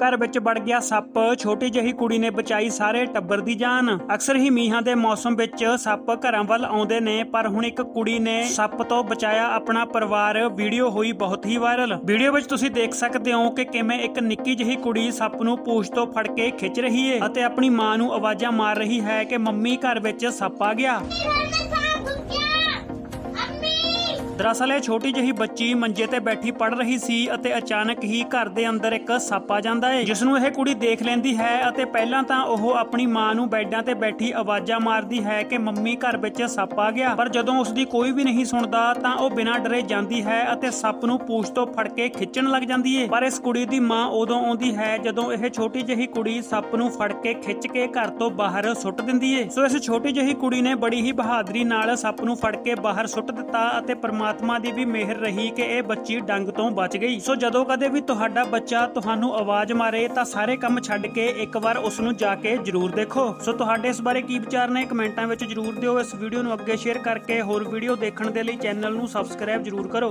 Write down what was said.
ਘਰ ਵਿੱਚ ਵੜ ਗਿਆ ਸੱਪ। ਛੋਟੀ ਜਿਹੀ ਕੁੜੀ ਨੇ ਬਚਾਈ ਸਾਰੇ ਟੱਬਰ ਦੀ ਜਾਨ। ਅਕਸਰ ਹੀ ਮੀਂਹਾਂ ਦੇ ਮੌਸਮ ਵਿੱਚ ਸੱਪ ਘਰਾਂ ਵੱਲ ਆਉਂਦੇ ਨੇ, ਪਰ ਹੁਣ ਇੱਕ ਕੁੜੀ ਨੇ ਸੱਪ ਤੋਂ ਬਚਾਇਆ ਆਪਣਾ ਪਰਿਵਾਰ। ਵੀਡੀਓ ਹੋਈ ਬਹੁਤ ਹੀ ਵਾਇਰਲ। ਵੀਡੀਓ ਵਿੱਚ ਤੁਸੀਂ ਦੇਖ ਸਕਦੇ ਹੋ ਕਿ ਕਿਵੇਂ ਇੱਕ ਨਿੱਕੀ ਜਿਹੀ ਕੁੜੀ ਸੱਪ ਨੂੰ ਪੂਛ ਤੋਂ ਫੜ ਕੇ ਖਿੱਚ ਰਹੀ ਹੈ ਅਤੇ ਆਪਣੀ ਮਾਂ ਨੂੰ ਆਵਾਜ਼ਾਂ ਮਾਰ ਰਹੀ ਹੈ ਕਿ ਮੰਮੀ ਘਰ ਵਿੱਚ ਸੱਪ ਆ ਗਿਆ। ਦਰਅਸਲ ਇਹ ਛੋਟੀ ਜਿਹੀ ਬੱਚੀ ਮੰਜੇ ਤੇ ਬੈਠੀ ਪੜ ਰਹੀ ਸੀ ਅਤੇ ਅਚਾਨਕ ਹੀ ਘਰ ਦੇ ਅੰਦਰ ਇੱਕ ਸੱਪ ਆ ਜਾਂਦਾ ਹੈ ਜਿਸ ਨੂੰ ਇਹ ਕੁੜੀ ਦੇਖ ਲੈਂਦੀ ਹੈ ਅਤੇ ਪਹਿਲਾਂ ਤਾਂ ਉਹ ਆਪਣੀ ਮਾਂ ਨੂੰ ਬੈੱਡਾਂ ਤੇ ਬੈਠੀ ਆਵਾਜ਼ਾਂ ਮਾਰਦੀ ਹੈ ਕਿ ਮੰਮੀ ਘਰ ਵਿੱਚ ਸੱਪ ਆ ਗਿਆ। ਪਰ ਜਦੋਂ ਉਸ ਦੀ ਕੋਈ ਵੀ ਨਹੀਂ ਸੁਣਦਾ ਤਾਂ ਉਹ ਬਿਨਾਂ ਡਰੇ ਜਾਂਦੀ ਹੈ ਅਤੇ ਸੱਪ ਨੂੰ ਪੂਛ ਤੋਂ ਫੜ ਕੇ ਖਿੱਚਣ ਲੱਗ ਜਾਂਦੀ ਹੈ ਪਰ ਇਸ ਕੁੜੀ ਦੀ ਮਾਂ ਉਦੋਂ ਆਉਂਦੀ ਹੈ ਜਦੋਂ ਇਹ ਛੋਟੀ ਜਿਹੀ ਕੁੜੀ ਸੱਪ ਨੂੰ ਫੜ ਕੇ ਖਿੱਚ ਕੇ ਘਰ ਤੋਂ ਬਾਹਰ ਸੁੱਟ ਦਿੰਦੀ ਹੈ ਸੋ ਇਸ ਛੋਟੀ ਜਿਹੀ ਕੁੜੀ ਨੇ ਬੜੀ ਹੀ ਬਹਾਦਰੀ ਨਾਲ ਸੱਪ ਨੂੰ ਫੜ ਕੇ ਬਾਹਰ ਸੁੱਟ ਦਿੱਤਾ ਅਤੇ ਪ੍ਰਮਾਤਮਾ ਦੀ ਵੀ ਮਿਹਰ ਰਹੀ ਕਿ ਇਹ ਬੱਚੀ ਡੰਗ ਤੋਂ ਬਚ ਗਈ। ਸੋ ਜਦੋਂ ਕਦੇ ਵੀ ਤੁਹਾਡਾ ਬੱਚਾ ਤੁਹਾਨੂੰ ਆਵਾਜ਼ ਮਾਰੇ ਤਾਂ ਸਾਰੇ ਕੰਮ ਛੱਡ ਕੇ ਇੱਕ ਵਾਰ ਉਸ ਨੂੰ ਜਾ ਕੇ ਜਰੂਰ ਦੇਖੋ। ਸੋ ਤੁਹਾਡੇ ਇਸ ਬਾਰੇ ਕੀ ਵਿਚਾਰ ਨੇ ਕਮੈਂਟਾਂ ਵਿੱਚ ਜਰੂਰ ਦਿਓ। ਇਸ ਵੀਡੀਓ ਨੂੰ ਅੱਗੇ ਸ਼ੇਅਰ ਕਰਕੇ ਹੋਰ ਵੀਡੀਓ ਦੇਖਣ ਦੇ ਲਈ ਚੈਨਲ ਨੂੰ ਸਬਸਕ੍ਰਾਈਬ ਜਰੂਰ ਕਰੋ।